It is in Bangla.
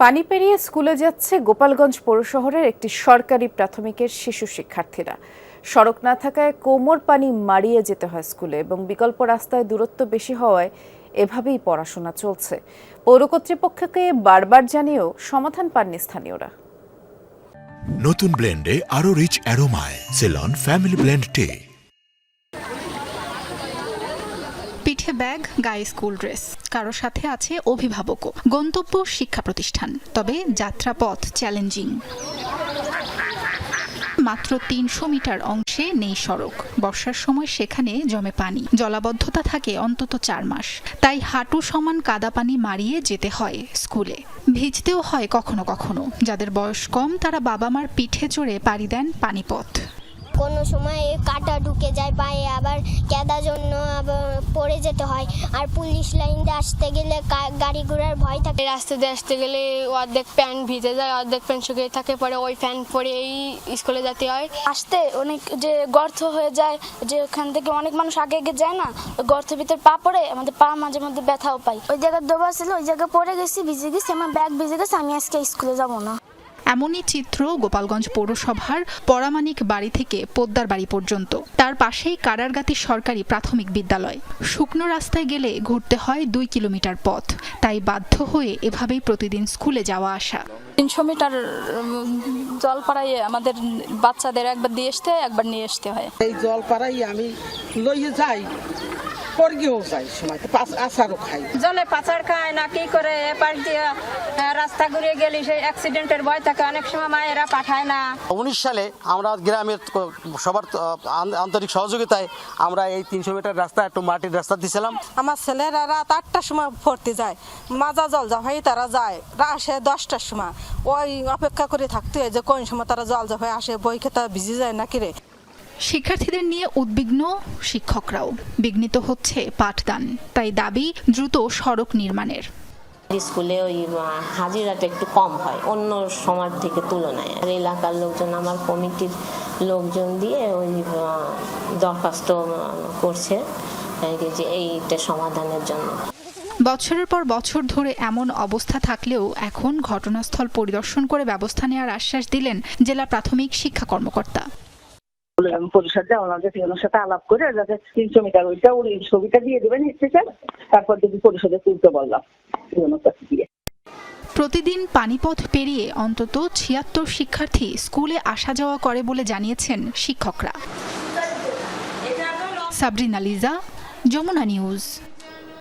পানি পেরিয়ে স্কুলে যাচ্ছে গোপালগঞ্জ পৌর শহরের একটি সরকারি প্রাথমিকের শিশু শিক্ষার্থীরা। সড়ক না থাকায় কোমর পানি মারিয়ে যেতে হয় স্কুলে এবং বিকল্প রাস্তায় দূরত্ব বেশি হওয়ায় এভাবেই পড়াশোনা চলছে। পৌর কর্তৃপক্ষকে বারবার জানিয়েও সমাধান পাননি স্থানীয়রা। নতুন ব্লেন্ডে আরও রিচ অ্যারোমায় সেলন ফ্যামিলি ব্লেন্ড টে পিঠে ব্যাগ, গায়ে স্কুল ড্রেস। কারও সাথে আছে অভিভাবকও। গন্তব্য শিক্ষা প্রতিষ্ঠান। তবে যাত্রাপথ চ্যালেঞ্জিং। মাত্র তিনশো মিটার অংশে নেই সড়ক। বর্ষার সময় সেখানে জমে পানি। জলাবদ্ধতা থাকে অন্তত চার মাস। তাই হাঁটু সমান কাদা পানি মারিয়ে যেতে হয় স্কুলে। ভিজতেও হয় কখনো কখনো। যাদের বয়স কম, তারা বাবা মার পিঠে চড়ে পাড়ি দেন পানিপথ। কোনো সময় কাটা ঢুকে যায় পায়ে আবার কেদার জন্য আবার পড়ে যেতে হয়। আর পুলিশ লাইন দিয়ে আসতে গেলে কা- গাড়ি ঘোড়ার ভয় থাকে। রাস্তা দিয়ে আসতে গেলে অর্ধেক প্যান্ট ভিজে যায় অর্ধেক প্যান্ট শুকিয়ে থাকে পরে ওই প্যান্ট পরেই স্কুলে যেতে হয়। আসতে অনেক যে গর্ত হয়ে যায় যে ওখান থেকে অনেক মানুষ আগে আগে যায় না ওই গর্তের ভিতর পা পড়ে আমাদের পা মাঝে মধ্যে ব্যথাও পাই ওই জায়গায় দোবা ছিল ওই জায়গায় পড়ে গেছি ভিজে গেছি আমার ব্যাগ ভিজে গেছে আমি আজকে স্কুলে যাব না। এমনই চিত্র গোপালগঞ্জ পৌরসভার পরামানিক বাড়ি থেকে পোদ্দার বাড়ি পর্যন্ত। তার পাশেই কারারগাতি সরকারি প্রাথমিক বিদ্যালয়। শুকনো রাস্তায় গেলে ঘুরতে হয় দুই কিলোমিটার পথ। তাই বাধ্য হয়ে এভাবেই প্রতিদিন স্কুলে যাওয়া আসা। তিনশো মিটার উম, জল পাড়াইয়ে আমাদের বাচ্চাদের একবার দিয়ে আসতে হয়, একবার নিয়ে আসতে হয়। এই জল পাড়াই আমি লইয়ে যাই পরগেও যাই সময় পাঁচ আচারও খাই। জলে পাচার খায় না কি করে? এপার দিয়ে রাস্তা ঘুরে গেলে সেই অ্যাক্সিডেন্টের ভয় থাকে অনেক সময় মায়েরা পাঠায় না। উনিশ সালে আমরা গ্রামের সবার আন- আন্তরিক সহযোগিতায় আমরা এই তিনশো মিটার রাস্তা একটু মাটির রাস্তা দিয়েছিলাম আমার ছেলেরা রাত আটটার সময় পড়তে যায় মাজা জল জাফাই তারা যায় রা আসে দশটার সময়। ওই অপেক্ষা করে থাকতে হয় যে কোন সময় তারা জল জাফাই আসে বই খেতে ভিজে যায় নাকি রে? শিক্ষার্থীদের নিয়ে উদ্বিগ্ন শিক্ষকরাও। বিঘ্নিত হচ্ছে পাঠদান। তাই দাবি দ্রুত সড়ক নির্মাণের। স্কুলে ওই হাজিরাটা একটু কম হয় অন্য সময়ের থেকে তুলনায়। আর এলাকার লোকজন আমার কমিটির লোকজন দিয়ে ওই দরখাস্ত করছে যে এইটা সমাধানের জন্য। বছরের পর বছর ধরে এমন অবস্থা থাকলেও এখন ঘটনাস্থল পরিদর্শন করে ব্যবস্থা নেওয়ার আশ্বাস দিলেন জেলা প্রাথমিক শিক্ষা কর্মকর্তা। পরিষদ সাথে আলাপ করে যাতে তিনশো মিটার ওইটা ওই ছবিটা দিয়ে দেবেন স্টেশন তারপর দেখি পরিষদে তুলতে বললাম ওনার কাছে দিয়ে। প্রতিদিন পানিপথ পেরিয়ে অন্তত ছিয়াত্তর শিক্ষার্থী স্কুলে আসা যাওয়া করে বলে জানিয়েছেন শিক্ষকরা। সাবরিনা লিজা যমুনা নিউজ।